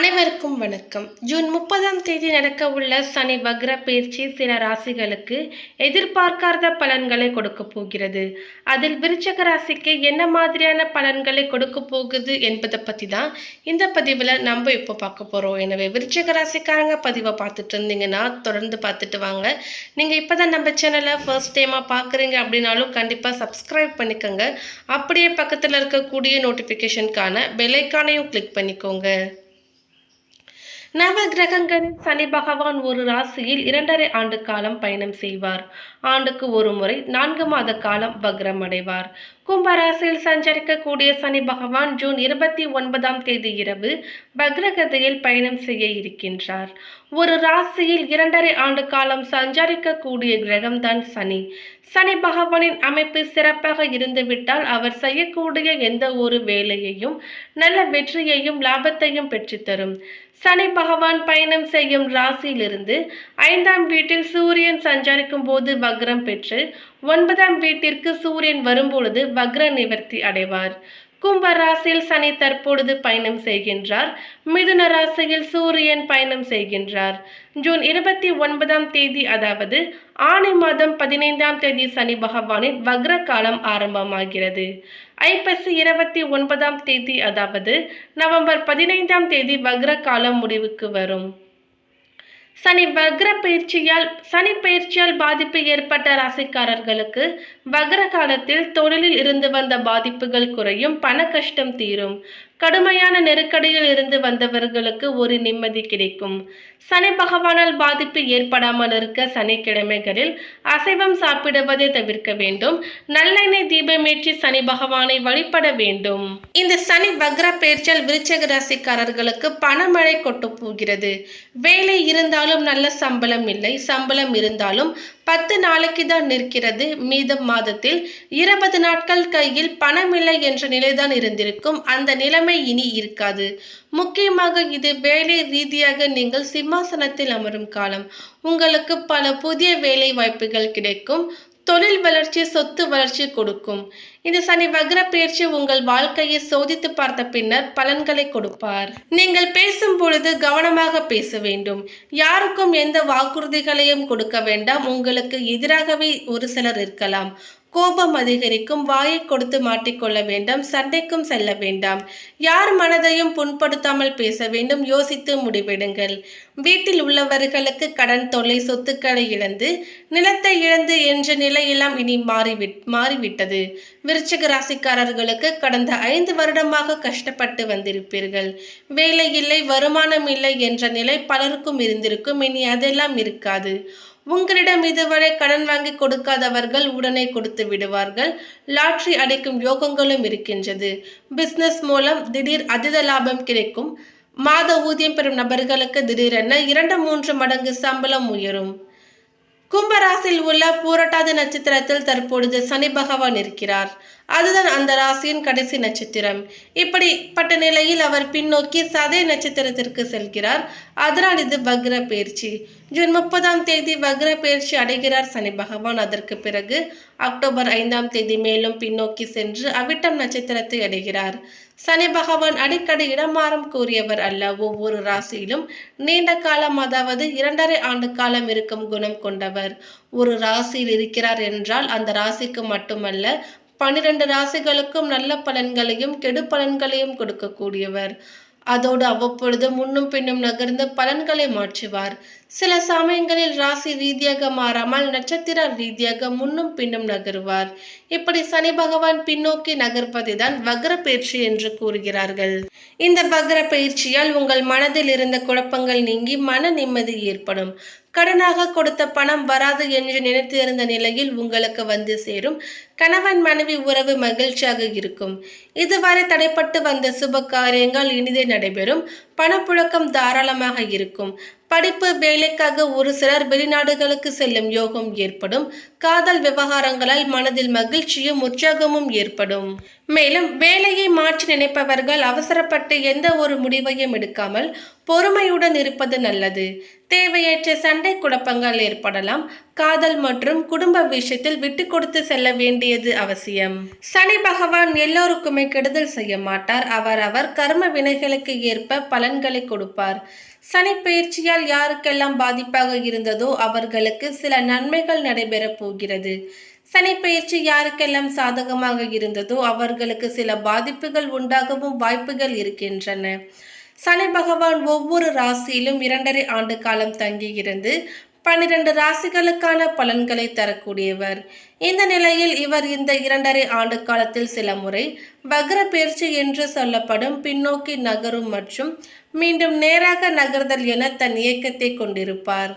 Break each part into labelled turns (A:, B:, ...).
A: அனைவருக்கும் வணக்கம். ஜூன் முப்பதாம் தேதி நடக்க உள்ள சனி வக்ர பயிற்சி சில ராசிகளுக்கு எதிர்பார்க்காத பலன்களை கொடுக்க போகிறது. அதில் விருச்சக ராசிக்கு என்ன மாதிரியான பலன்களை கொடுக்க போகுது என்பதை பற்றி தான் இந்த பதிவில் நம்ம இப்போ பார்க்க போகிறோம் எனவே விருச்சக ராசிக்காரங்க பதிவை பார்த்துட்டு இருந்தீங்கன்னா தொடர்ந்து பார்த்துட்டு வாங்க. நீங்கள் இப்போ தான் நம்ம சேனலை ஃபர்ஸ்ட் டைமாக பார்க்குறீங்க அப்படின்னாலும் கண்டிப்பாக சப்ஸ்கிரைப் பண்ணிக்கோங்க. அப்படியே பக்கத்தில் இருக்கக்கூடிய நோட்டிஃபிகேஷனுக்கான பெலைக்கானையும் கிளிக் பண்ணிக்கோங்க. நவ கிரகங்களில் சனி பகவான் ஒரு ராசியில் இரண்டரை ஆண்டு காலம் பயணம் செய்வார். ஆண்டுக்கு ஒரு முறை நான்கு மாத காலம் வக்ரம் அடைவார் கும்ப ராசியில் சஞ்சரிக்கக்கூடிய சனி பகவான் ஜூன் இருபத்தி ஒன்பதாம் தேதி இரவு பக்ரகதையில் பயணம் செய்ய இருக்கின்றார். ஒரு ராசியில் இரண்டரை ஆண்டு காலம் சஞ்சரிக்கக்கூடிய கிரகம்தான் சனி. சனி பகவானின் அமைப்பு சிறப்பாக இருந்துவிட்டால் அவர் செய்யக்கூடிய எந்த ஒரு வேலையையும் நல்ல வெற்றியையும் லாபத்தையும் பெற்றுத்தரும் சனி பகவான் பயணம் செய்யும் ராசியிலிருந்து ஐந்தாம் வீட்டில் சூரியன் சஞ்சரிக்கும் போது வக்ரம் பெற்று ஒன்பதாம் வீட்டிற்கு சூரியன் வரும்பொழுது வக்ர நிவர்த்தி அடைவார். கும்பராசியில் சனி தற்பொழுது பயணம் செய்கின்றார். மிதுன ராசியில் சூரியன் பயணம் செய்கின்றார். ஜூன் இருபத்தி ஒன்பதாம் தேதி அதாவது ஆணி மாதம் பதினைந்தாம் தேதி சனி பகவானின் வக்ர காலம் ஆரம்பமாகிறது. ஐப்பசி இருபத்தி ஒன்பதாம் தேதி அதாவது நவம்பர் பதினைந்தாம் தேதி வக்ர காலம் முடிவுக்கு வரும். சனி வக்ர பயிற்சியால் சனி பயிற்சியால் பாதிப்பு ஏற்பட்ட ராசிக்காரர்களுக்கு வக்ர காலத்தில் தொழிலில் இருந்து வந்த பாதிப்புகள் குறையும் பண கஷ்டம் தீரும். கடுமையான நெருக்கடியில் இருந்து வந்தவர்களுக்கு ஒரு நிம்மதி கிடைக்கும். சனி பகவானால் பாதிப்பு ஏற்படாமல் இருக்க சனிக்கிழமைகளில் அசைவம் சாப்பிடுவதை தவிர்க்க வேண்டும். நல்லெண்ணெய் தீபமேற்றி சனி பகவானை வழிபட வேண்டும். இந்த சனி வக்ர பேர்ச்சல் விருச்சக ராசிக்காரர்களுக்கு பணமழை கொட்டு போகிறது. வேலை இருந்தாலும் நல்ல சம்பளம் இல்லை. சம்பளம் இருந்தாலும் பத்து நாளைக்கு தான் நிற்கிறது. மீதம் மாதத்தில் இருபது நாட்கள் கையில் பணமில்லை என்ற நிலைதான் இருந்திருக்கும். அந்த நிலைமை இனி இருக்காது. முக்கியமாக இது வேலை ரீதியாக நீங்கள் சிம்மாசனத்தில் அமரும் காலம். உங்களுக்கு பல புதிய வேலை வாய்ப்புகள் கிடைக்கும். தொழில் வளர்ச்சி சொத்து வளர்ச்சி கொடுக்கும். இந்த சனி வக்ர பயிற்சி உங்கள் வாழ்க்கையை சோதித்து பார்த்த பின்னர் பலன்களை கொடுப்பார். நீங்கள் பேசும் பொழுது கவனமாக பேச வேண்டும். யாருக்கும் எந்த வாக்குறுதிகளையும் கொடுக்க வேண்டாம். உங்களுக்கு எதிராகவே ஒரு சிலர் இருக்கலாம். கோபம் அதிகரிக்கும் வாயை கொடுத்து மாட்டிக்கொள்ள வேண்டாம் சண்டைக்கும் செல்ல வேண்டாம். யார் மனதையும் புண்படுத்தாமல் பேச வேண்டும் யோசித்து முடிவெடுங்கள். வீட்டில் உள்ளவர்களுக்கு கடன் தொல்லை சொத்துக்களை இழந்து நிலத்தை இழந்து என்ற நிலையெல்லாம் இனி மாறிவிட் மாறிவிட்டது. விருச்சிக ராசிக்காரர்களுக்கு கடந்த ஐந்து வருடமாக கஷ்டப்பட்டு வந்திருப்பீர்கள். வேலை இல்லை வருமானம் இல்லை என்ற நிலை பலருக்கும் இருந்திருக்கும் இனி அதெல்லாம் இருக்காது. உங்களிடம் இதுவரை கடன் வாங்கி கொடுக்காதவர்கள் உடனே கொடுத்து விடுவார்கள். லாட்ரி அடைக்கும் யோகங்களும் இருக்கின்றது. பிசினஸ் மூலம் திடீர் அதித லாபம் கிடைக்கும். மாத ஊதியம் பெறும் நபர்களுக்கு திடீரென இரண்டு மூன்று மடங்கு சம்பளம் உயரும். கும்பராசில் உள்ள பூரட்டாதி நட்சத்திரத்தில் தற்பொழுது சனி பகவான் இருக்கிறார். அதுதான் அந்த ராசியின் கடைசி நட்சத்திரம். இப்படிப்பட்ட நிலையில் அவர் பின்னோக்கி சதய நட்சத்திரத்திற்கு செல்கிறார். அதனால் இது வக்ர பயிற்சி. ஜூன் முப்பதாம் தேதி வக்ர பயிற்சி அடைகிறார் சனி பகவான். அதற்கு பிறகு அக்டோபர் ஐந்தாம் தேதி மேலும் பின்னோக்கி சென்று அவிட்டம் நட்சத்திரத்தை அடைகிறார். சனி பகவான் அடிக்கடி இடமாறம் கூறியவர் அல்ல. ஒவ்வொரு ராசியிலும் நீண்ட காலம் அதாவது இரண்டரை ஆண்டு காலம் இருக்கும் குணம் கொண்டவர். ஒரு ராசியில் இருக்கிறார் என்றால் அந்த ராசிக்கு மட்டுமல்ல பன்னிரண்டு ராசிகளுக்கும் நல்ல பலன்களையும் கெடு பலன்களையும் கொடுக்கக்கூடியவர். அதோடு அவ்வப்பொழுது முன்னும் பின்னும் நகர்ந்து பலன்களை மாற்றுவார். சில சமயங்களில் ராசி ரீதியாக மாறாமல் நட்சத்திர ரீதியாக முன்னும் பின்னும் நகருவார். இப்படி சனி பகவான் பின்னோக்கி நகர்வதை தான் வக்ர பயிற்சி என்று கூறுகிறார்கள். இந்த வக்ர பயிற்சியால் உங்கள் மனதில் இருந்த குழப்பங்கள் நீங்கி மன நிம்மதி ஏற்படும். கடனாக கொடுத்த பணம் வராது என்று நினைத்திருந்த நிலையில் உங்களுக்கு வந்து சேரும். கணவன் மனைவி உறவு மகிழ்ச்சியாக இருக்கும். இதுவரை தடைப்பட்டு வந்த சுப காரியங்கள் இனிதே நடைபெறும். பணப்புழக்கம் தாராளமாக இருக்கும். படிப்பு வேலைக்காக ஒரு சிலர் வெளிநாடுகளுக்கு செல்லும் யோகம் ஏற்படும். காதல் விவகாரங்களால் மனதில் மகிழ்ச்சியும் உற்சாகமும் ஏற்படும். மேலும் வேலையை மாற்றி நினைப்பவர்கள் அவசரப்பட்டு எந்த ஒரு முடிவையும் எடுக்காமல் பொறுமையுடன் இருப்பது நல்லது. தேவையற்ற சண்டை குழப்பங்கள் ஏற்படலாம். காதல் மற்றும் குடும்ப விஷயத்தில் விட்டு கொடுத்து செல்ல வேண்டியது அவசியம். சனி பகவான் எல்லோருக்குமே கெடுதல் செய்ய மாட்டார். அவர் அவர் கர்ம வினைகளுக்கு ஏற்ப பலன்களை கொடுப்பார். சனிப்பெயர்ச்சியால் யாருக்கெல்லாம் பாதிப்பாக இருந்ததோ அவர்களுக்கு சில நன்மைகள் நடைபெறப் போகிறது. சனிப்பெயர்ச்சி யாருக்கெல்லாம் சாதகமாக இருந்ததோ அவர்களுக்கு சில பாதிப்புகள் உண்டாகவும் வாய்ப்புகள் இருக்கின்றன. சனி பகவான் ஒவ்வொரு ராசியிலும் இரண்டரை ஆண்டு காலம் தங்கியிருந்து பன்னிரண்டு ராசிகளுக்கான பலன்களை தரக்கூடியவர். இந்த நிலையில் இவர் இந்த இரண்டரை ஆண்டு காலத்தில் சில முறை வக்ர பயிற்சி என்று சொல்லப்படும் பின்னோக்கி நகரும் மற்றும் மீண்டும் நேராக நகர்தல் என தன் இயக்கத்தை கொண்டிருப்பார்.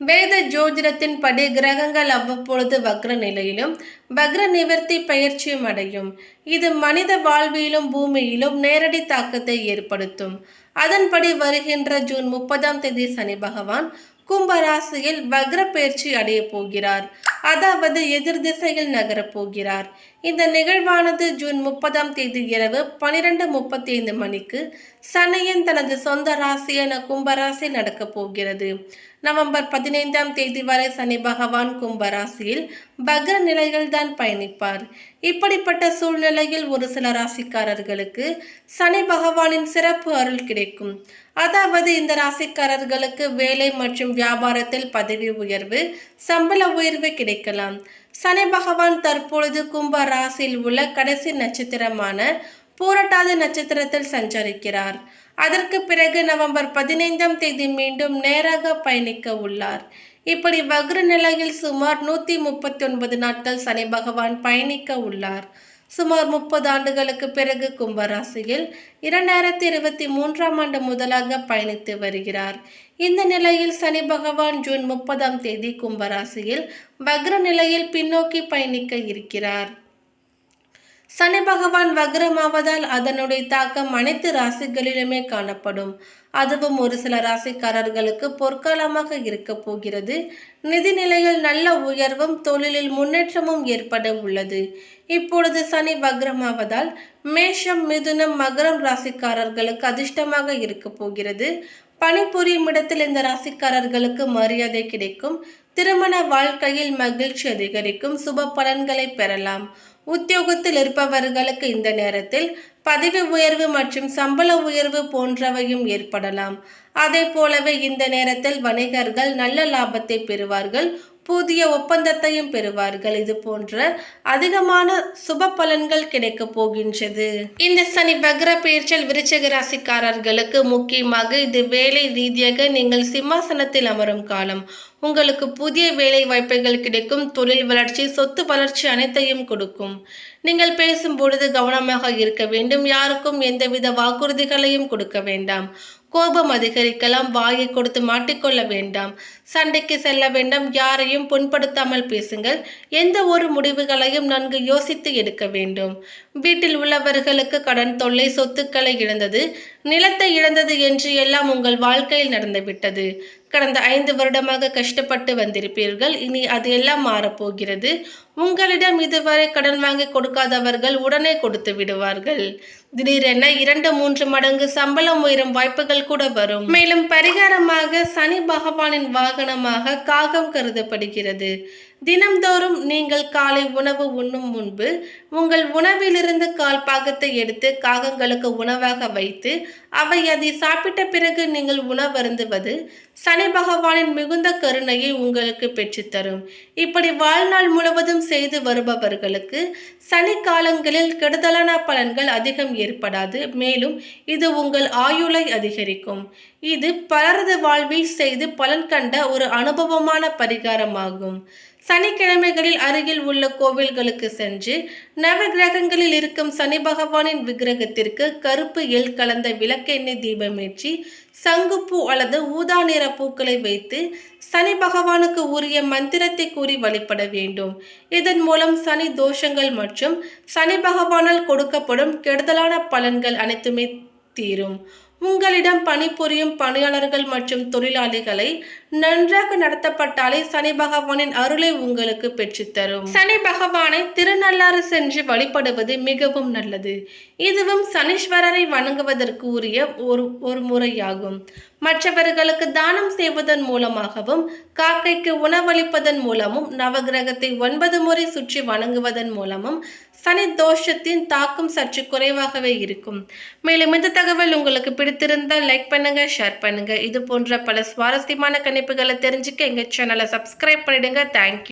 A: வேத ஜோதிடத்தின் படி கிரகங்கள் அவ்வப்பொழுது வக்ர நிலையிலும் வக்ர நிவர்த்தி பயிற்சியும் அடையும். இது மனித வாழ்விலும் பூமியிலும் நேரடி தாக்கத்தை ஏற்படுத்தும். அதன்படி வருகின்ற ஜூன் முப்பதாம் தேதி சனி பகவான் கும்பராசியில் வக்ர பயிற்சி அடைய போகிறார். அதாவது எதிர் திசையில் நகரப் போகிறார். இந்த நிகழ்வானது ஜூன் முப்பதாம் தேதி இரவு பனிரெண்டு முப்பத்தி ஐந்து மணிக்கு சனையன் தனது சொந்த ராசியான கும்பராசி நடக்கப் போகிறது. நவம்பர் பதினைந்தாம் தேதி வரை சனி பகவான் கும்பராசியில் பக்ர நிலையில் தான் பயணிப்பார். இப்படிப்பட்ட சூழ்நிலையில் ஒரு சில ராசிக்காரர்களுக்கு சனி பகவானின் சிறப்பு அருள் கிடைக்கும். அதாவது இந்த ராசிக்காரர்களுக்கு வேலை மற்றும் வியாபாரத்தில் பதவி உயர்வு சம்பள உயர்வு கிடைக்கலாம். சனி பகவான் தற்பொழுது கும்ப ராசியில் உள்ள கடைசி நட்சத்திரமான பூரட்டாதி நட்சத்திரத்தில் சஞ்சரிக்கிறார். அதற்கு பிறகு நவம்பர் பதினைந்தாம் தேதி மீண்டும் நேராக பயணிக்க உள்ளார். இப்படி வக்ர நிலையில் சுமார் நூற்றி முப்பத்தி ஒன்பது நாட்கள் சனி பகவான் பயணிக்க உள்ளார். சுமார் முப்பது ஆண்டுகளுக்கு பிறகு கும்பராசியில் இரண்டாயிரத்தி இருபத்தி மூன்றாம் ஆண்டு முதலாக பயணித்து வருகிறார். இந்த நிலையில் சனி பகவான் ஜூன் முப்பதாம் தேதி கும்பராசியில் வக்ர நிலையில் பின்னோக்கி பயணிக்க இருக்கிறார். சனி பகவான் வக்ரமாவதால் அதனுடைய தாக்கம் அனைத்து ராசிகளிலுமே காணப்படும். அதுவும் ஒரு சில ராசிக்காரர்களுக்கு பொற்காலமாக இருக்க போகிறது. நிதி நிலையில் நல்ல உயர்வும் தொழிலில் முன்னேற்றமும் ஏற்பட உள்ளது. இப்பொழுது சனி வக்ரமாவதால் மேஷம் மிதுனம் மகரம் ராசிக்காரர்களுக்கு அதிர்ஷ்டமாக இருக்க போகிறது. பணிபுரியும் இடத்தில் இந்த ராசிக்காரர்களுக்கு மரியாதை கிடைக்கும். திருமண வாழ்க்கையில் மகிழ்ச்சி அதிகரிக்கும். சுப பலன்களை பெறலாம். உத்தியோகத்தில் இருப்பவர்களுக்கு இந்த நேரத்தில் பதவி உயர்வு மற்றும் சம்பள உயர்வு போன்றவையும் ஏற்படலாம். அதே போலவே இந்த நேரத்தில் வணிகர்கள் நல்ல லாபத்தை பெறுவார்கள் புதிய ஒப்பந்தத்தையும் பெறுவார்கள். இது போன்ற அதிகமான சுப பலன்கள் கிடைக்க போகின்றது. இந்த சனி வக்ர பெயர்ச்சல் விருச்சக ராசிக்காரர்களுக்கு முக்கியமாக இது வேலை ரீதியாக நீங்கள் சிம்மாசனத்தில் அமரும் காலம். உங்களுக்கு புதிய வேலை வாய்ப்புகள் கிடைக்கும் தொழில் வளர்ச்சி சொத்து வளர்ச்சி அனைத்தையும் கொடுக்கும். நீங்கள் பேசும் பொழுது கவனமாக இருக்க வேண்டும் யாருக்கும் எந்தவித வாக்குறுதிகளையும் கொடுக்க வேண்டாம். கோபம் அதிகரிக்கலாம் வாயை கொடுத்து மாட்டிக்கொள்ள வேண்டாம். சண்டைக்கு செல்ல வேண்டாம் யாரையும் புண்படுத்தாமல் பேசுங்கள். எந்த ஒரு முடிவுகளையும் நன்கு யோசித்து எடுக்க வேண்டும். வீட்டில் உள்ளவர்களுக்கு கடன் தொல்லை சொத்துக்களை இழந்தது நிலத்தை இழந்தது என்று எல்லாம் உங்கள் வாழ்க்கையில் நடந்துவிட்டது கடந்த ஐந்து வருடமாக கஷ்டப்பட்டு வந்திருப்பீர்கள். இனி அது எல்லாம் மாறப்போகிறது. உங்களிடம் இதுவரை கடன் வாங்கி கொடுக்காதவர்கள் உடனே கொடுத்து விடுவார்கள். திடீரென இரண்டு மூன்று மடங்கு சம்பளம் உயரும் வாய்ப்புகள் கூட வரும். மேலும் பரிகாரமாக சனி பகவானின் வாகனமாக காகம் கருதப்படுகிறது. தினம்தோறும் நீங்கள் காலை உணவு உண்ணும் முன்பு உங்கள் உணவிலிருந்து கால் பாகத்தை எடுத்து காகங்களுக்கு உணவாக வைத்து அவை அதை சாப்பிட்ட பிறகு நீங்கள் உணவருந்துவது சனி பகவானின் மிகுந்த கருணையை உங்களுக்கு பெற்றுத்தரும். இப்படி வாழ்நாள் முழுவதும் செய்து வருபவர்களுக்கு சனி காலங்களில் கெடுதலான பலன்கள் அதிகம் ஏற்படாது. மேலும் இது உங்கள் ஆயுளை அதிகரிக்கும். இது பலரது வாழ்வில் செய்து பலன் கண்ட ஒரு அனுபவமான பரிகாரமாகும். சனிக்கிழமைகளில் அருகில் உள்ள கோவில்களுக்கு சென்று நவ கிரகங்களில் இருக்கும் சனி பகவானின் விக்கிரகத்திற்கு கருப்பு எல் கலந்த விளக்கெண்ணெய் தீபமேற்றி சங்குப்பூ அல்லது ஊதா நிற பூக்களை வைத்து சனி பகவானுக்கு உரிய மந்திரத்தை கூறி வழிபட வேண்டும். இதன் மூலம் சனி தோஷங்கள் மற்றும் சனி பகவானால் கொடுக்கப்படும் கெடுதலான பலன்கள் அனைத்துமே தீரும். உங்களிடம் பணிபுரியும் பணியாளர்கள் மற்றும் தொழிலாளிகளை நன்றாக நடத்தப்பட்டாலே சனி பகவானின் அருளை உங்களுக்கு பெற்றுத்தரும் சனி பகவானை திருநள்ளாறு சென்று வழிபடுவது மிகவும் நல்லது. இதுவும் சனீஸ்வரரை வணங்குவதற்கு உரிய ஒரு ஒரு முறையாகும். மற்றவர்களுக்கு தானம் செய்வதன் மூலமாகவும் காக்கைக்கு உணவளிப்பதன் மூலமும் நவகிரகத்தை ஒன்பது முறை சுற்றி வணங்குவதன் மூலமும் சனி தோஷத்தின் தாக்கம் சற்று குறைவாகவே இருக்கும். மேலும் இந்த தகவல் உங்களுக்கு பிடித்திருந்தால் லைக் பண்ணுங்க ஷேர் பண்ணுங்க. இது போன்ற பல சுவாரஸ்யமான கணிப்புகளை தெரிஞ்சுக்க எங்கள் சேனலை சப்ஸ்கிரைப் பண்ணிடுங்க. தேங்க்யூ